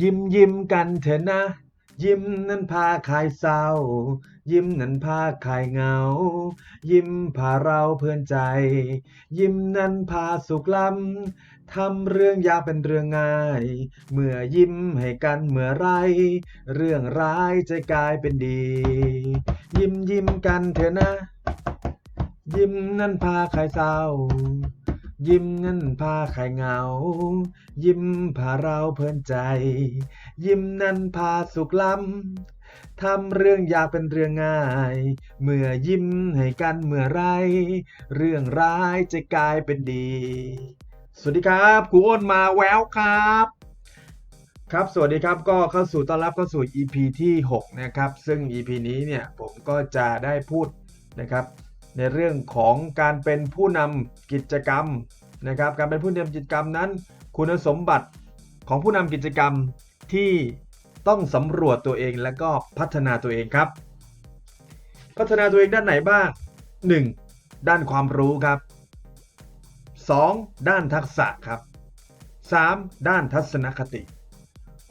ยิ้มยิ้มกันเถอะนะ ยิ้มนั้นพาคลายเศร้า ยิ้มนั้นพาคลายเหงา ยิ้มพาเราเพลินใจ ยิ้มนั้นพาสุขล้ำทำเรื่องยากเป็นเรื่องง่าย เมื่อยิ้มให้กันเมื่อไร เรื่องร้ายจะกลายเป็นดี ยิ้มยิ้มกันเถอะนะ ยิ้มนั้นพาคลายเศร้า ยิ้มนั้นพาคลายเหงา ยิ้มพาเราเพลินใจ ยิ้มนั้นพาสุขล้ำทำเรื่องยากเป็นเรื่องง่าย เมื่อยิ้มให้กันเมื่อไร เรื่องร้ายจะกลายเป็นดี สวัสดีครับครูอ้นมาแววครับ ครับสวัสดีครับก็เข้าสู่ต้อนรับเข้าสู่ EP ที่ 6 นะครับ ซึ่ง EP นี้เนี่ยผมก็จะได้พูดนะครับ ในเรื่องของการเป็นผู้นำกิจกรรมนะครับการเป็นผู้นำกิจกรรมนั้น คุณสมบัติของผู้นำกิจกรรมที่ต้องสำรวจตัวเองและก็พัฒนาตัวเองครับ พัฒนาตัวเองด้านไหนบ้าง 1. ด้านความรู้ครับ 2. ด้านทักษะครับ 3. ด้านทัศนคติ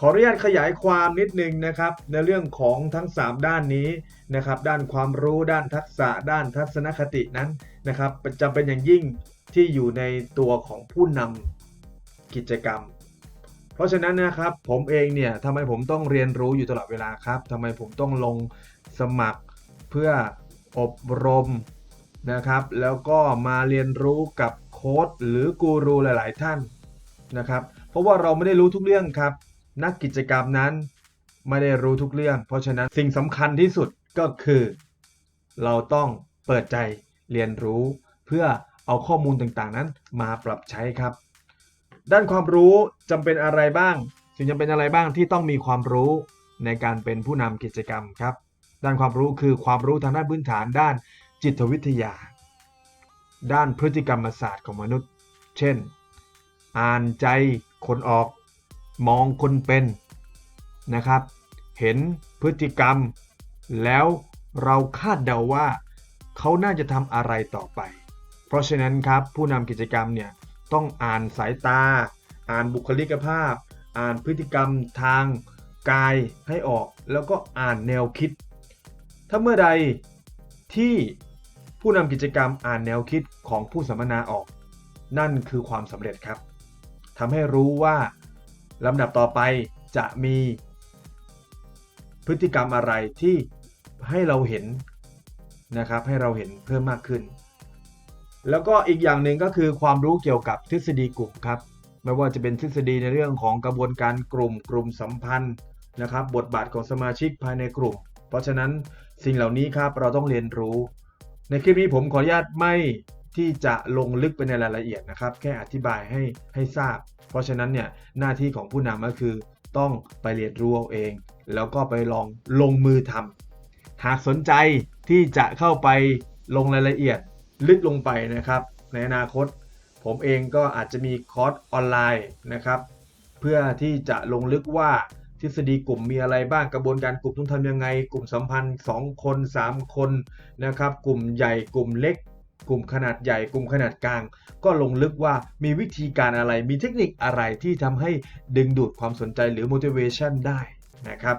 ขออนุญาตขยายความนิดนึงนะครับ ในเรื่องของทั้ง 3 ด้านนี้นะครับ ด้านความรู้ด้านทักษะด้านทัศนคตินั้นนะครับจำเป็นอย่างยิ่งที่อยู่ในตัวของผู้นำกิจกรรม เพราะฉะนั้นนะครับผมเองเนี่ยทำไมผมต้องเรียนรู้อยู่ตลอดเวลาครับทำไมผมต้องลงสมัครเพื่ออบรมนะครับ แล้วก็มาเรียนรู้กับโค้ชหรือกูรูหลาย ๆ ท่านนะครับ เพราะว่าเราไม่ได้รู้ทุกเรื่องครับ นักกิจกรรมนั้นไม่ได้รู้ทุกเรื่อง เพราะฉะนั้นสิ่งสำคัญที่สุดก็คือ เราต้องเปิดใจเรียนรู้ เพื่อเอาข้อมูลต่างๆนั้นมาปรับใช้ครับ ด้านความรู้จำเป็นอะไรบ้าง สิ่งจำเป็นอะไรบ้างที่ต้องมีความรู้ในการเป็นผู้นำกิจกรรมครับ ด้านความรู้คือความรู้ทางด้านพื้นฐานด้านจิตวิทยา ด้านพฤติกรรมศาสตร์ของมนุษย์ เช่น อ่านใจคนออก มองคนเป็นนะครับ เห็นพฤติกรรม แล้วเราคาดเดาว่า เขาน่าจะทำอะไรต่อไป เพราะฉะนั้นครับผู้นำกิจกรรมเนี่ยต้องอ่านสายตา อ่านบุคลิกภาพ อ่านพฤติกรรมทางกายให้ออก แล้วก็อ่านแนวคิด ถ้าเมื่อใดที่ผู้นำกิจกรรมอ่านแนวคิดของผู้สัมมนาออก นั่นคือความสำเร็จครับทำให้รู้ว่า ลำดับต่อไปจะมีพฤติกรรมอะไรที่ให้เราเห็นนะครับให้เราเห็นเพิ่มมากขึ้น แล้วก็อีกอย่างหนึ่งก็คือความรู้เกี่ยวกับทฤษฎีกลุ่มครับไม่ว่าจะเป็นทฤษฎีในเรื่องของกระบวนการกลุ่มกลุ่มสัมพันธ์นะครับ บทบาทของสมาชิกภายในกลุ่ม เพราะฉะนั้นสิ่งเหล่านี้ครับเราต้องเรียนรู้ ในคลิปนี้ผมขออนุญาตไม่ ที่จะลงลึกไปในรายละเอียดนะครับ แค่อธิบายให้ให้ทราบ เพราะฉะนั้นเนี่ยหน้าที่ของผู้นำก็คือ ต้องไปเรียนรู้เอาเอง แล้วก็ไปลองลงมือทำหากสนใจที่จะเข้าไปลงรายละเอียดลึกลงไปนะครับ ในอนาคต ผมเองก็อาจจะมีคอร์สออนไลน์นะครับ เพื่อที่จะลงลึกว่าทฤษฎีกลุ่มมีอะไรบ้างกระบวนการกลุ่มต้องทำยังไง กลุ่มสัมพันธ์ 2 คน 3 คนนะครับ กลุ่มใหญ่กลุ่มเล็ก กลุ่มขนาดใหญ่กลุ่มขนาดกลาง ก็ลงลึกว่ามีวิธีการอะไรมีเทคนิคอะไรที่ทำให้ดึงดูดความสนใจหรือ motivation ได้นะครับ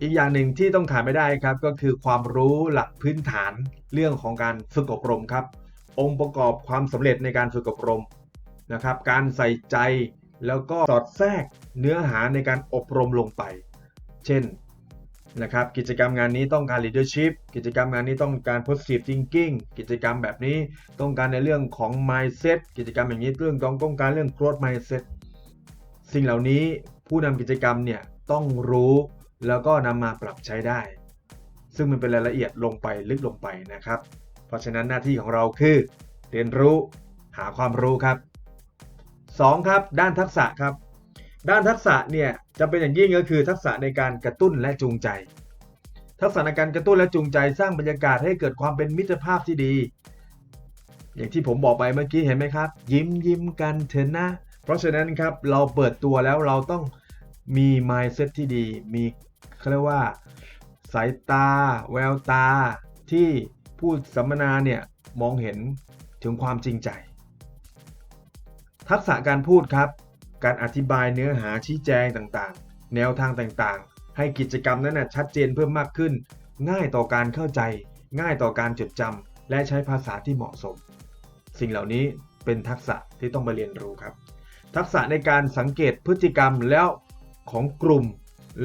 อีกอย่างหนึ่งที่ต้องขาดไม่ได้ครับก็คือความรู้หลักพื้นฐานเรื่องของการฝึกอบรมครับ องค์ประกอบความสำเร็จในการฝึกอบรมนะครับ การใส่ใจแล้วก็สอดแทรกเนื้อหาในการอบรมลงไป เช่น นะครับกิจกรรมงานนี้ต้องการ leadership กิจกรรมงานนี้ต้องการ positive thinking กิจกรรมแบบนี้ต้องการในเรื่องของ mindset กิจกรรมอย่างนี้เรื่องต้องต้องการเรื่อง growth mindset สิ่งเหล่านี้ผู้นำกิจกรรมเนี่ยต้องรู้แล้วก็นำมาปรับใช้ได้ ซึ่งมันเป็นรายละเอียดลงไปลึกลงไปนะครับ เพราะฉะนั้นหน้าที่ของเราคือ เรียนรู้หาความรู้ครับ 2. ครับ ด้านทักษะครับ ด้านทักษะเนี่ยจะเป็นอย่างยิ่งก็คือทักษะในการกระตุ้นและจูงใจ ทักษะในการกระตุ้นและจูงใจสร้างบรรยากาศให้เกิดความเป็นมิตรภาพที่ดี อย่างที่ผมบอกไปเมื่อกี้เห็นไหมครับ ยิ้มยิ้มกันเถอะนะ เพราะฉะนั้นครับเราเปิดตัวแล้วเราต้องมี mindset ที่ดี มีเขาเรียกว่า สายตา แววตา ที่ผู้สัมมนาเนี่ยมองเห็นถึงความจริงใจ ทักษะการพูดครับ การอธิบายเนื้อหาชี้แจงต่างๆ แนวทางต่างๆ ให้กิจกรรมนั้นนะชัดเจนเพิ่มมากขึ้น ง่ายต่อการเข้าใจ ง่ายต่อการจดจำและใช้ภาษาที่เหมาะสม สิ่งเหล่านี้เป็นทักษะที่ต้องมาเรียนรู้ครับ ทักษะในการสังเกตพฤติกรรมแล้วของกลุ่ม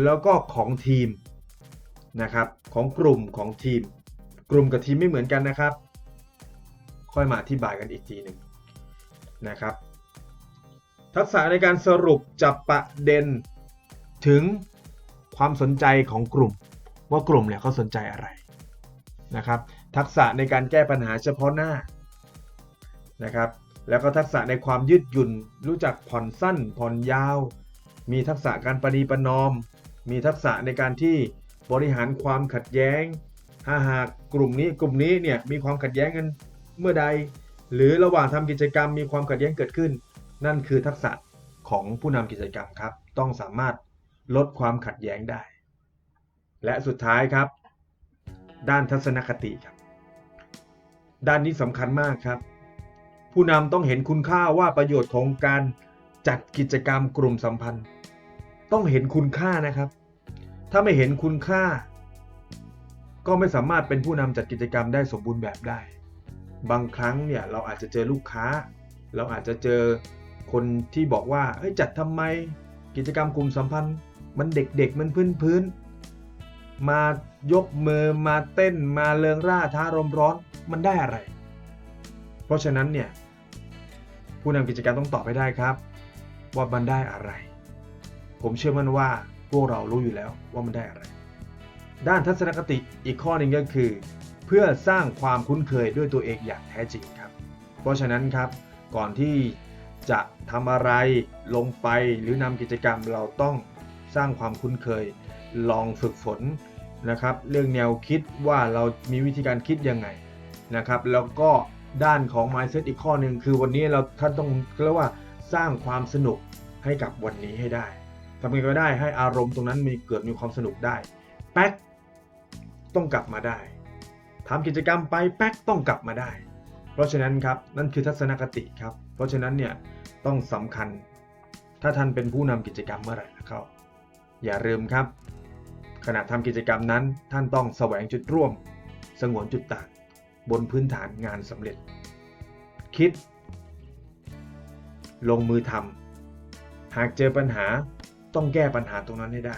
แล้วก็ของทีมนะครับของกลุ่มของทีม กลุ่มกับทีมไม่เหมือนกันนะครับ ค่อยมาอธิบายกันอีกทีหนึ่งนะครับ ทักษะในการสรุปจับประเด็น ถึงความสนใจของกลุ่ม ว่ากลุ่มเนี่ยเขาสนใจอะไรนะครับ ทักษะในการแก้ปัญหาเฉพาะหน้านะครับแล้วก็ทักษะในความยืดหยุ่น รู้จักผ่อนสั้น ผ่อนยาว มีทักษะการประนีประนอม มีทักษะในการที่บริหารความขัดแย้งถ้าหากกลุ่มนี้กลุ่มนี้เนี่ยมีความขัดแย้งกันเมื่อใด หรือระหว่างทำกิจกรรมมีความขัดแย้งเกิดขึ้น นั่นคือทักษะของผู้นำกิจกรรมครับ ต้องสามารถลดความขัดแย้งได้ และสุดท้ายครับ ด้านทัศนคติครับ ด้านนี้สำคัญมากครับ ผู้นำต้องเห็นคุณค่าว่าประโยชน์ของการจัดกิจกรรมกลุ่มสัมพันธ์ ต้องเห็นคุณค่านะครับ ถ้าไม่เห็นคุณค่า ก็ไม่สามารถเป็นผู้นำจัดกิจกรรมได้สมบูรณ์แบบได้ บางครั้งเนี่ยเราอาจจะเจอลูกค้า เราอาจจะเจอ คนที่บอกว่าเฮ้ยจัดทำไมกิจกรรมกลุ่มสัมพันธ์ มันเด็กๆมันพื้นๆมายกมือมาเต้นมาเริงร่าท้ารมร้อนมันได้อะไร เพราะฉะนั้นเนี่ยผู้นำกิจกรรมต้องตอบให้ได้ครับ ว่ามันได้อะไร ผมเชื่อมั่นว่าพวกเรารู้อยู่แล้วว่ามันได้อะไร ด้านทัศนคติอีกข้อหนึ่งก็คือ เพื่อสร้างความคุ้นเคยด้วยตัวเองอย่างแท้จริงครับ เพราะฉะนั้นครับก่อนที่ จะทำอะไรลงไปหรือนำกิจกรรมเราต้องสร้างความคุ้นเคย ลองฝึกฝนนะครับ เรื่องแนวคิดว่าเรามีวิธีการคิดยังไงนะครับ แล้วก็ด้านของ mindset อีกข้อหนึ่งคือวันนี้เราท่านต้องเรียกว่าสร้างความสนุกให้กับวันนี้ให้ได้ทำยังไงก็ได้ให้อารมณ์ตรงนั้นมีเกิดมีความสนุกได้ แป๊กต้องกลับมาได้ทำกิจกรรมไปแป๊กต้องกลับมาได้ เพราะฉะนั้นครับนั่นคือทัศนคติครับ เพราะฉะนั้นเนี่ยต้องสำคัญ ถ้าท่านเป็นผู้นำกิจกรรมเมื่อไหร่นะครับอย่าลืมครับ ขณะทำกิจกรรมนั้น ท่านต้องแสวงจุดร่วม สงวนจุดต่างบนพื้นฐานงานสำเร็จ คิด ลงมือทำหากเจอปัญหาต้องแก้ปัญหาตรงนั้นให้ได้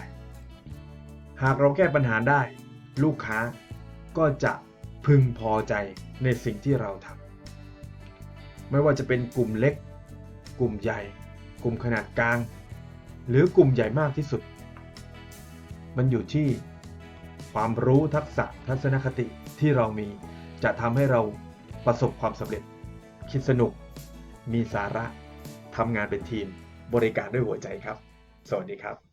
หากเราแก้ปัญหาได้ ลูกค้าก็จะพึงพอใจในสิ่งที่เราทำ ไม่ว่าจะเป็นกลุ่มเล็ก กลุ่มใหญ่ กลุ่มขนาดกลาง หรือกลุ่มใหญ่มากที่สุด มันอยู่ที่ ความรู้ทักษะทัศนคติที่เรามี จะทำให้เราประสบความสำเร็จ คิดสนุก มีสาระทำงานเป็นทีม บริการด้วยหัวใจครับ สวัสดีครับ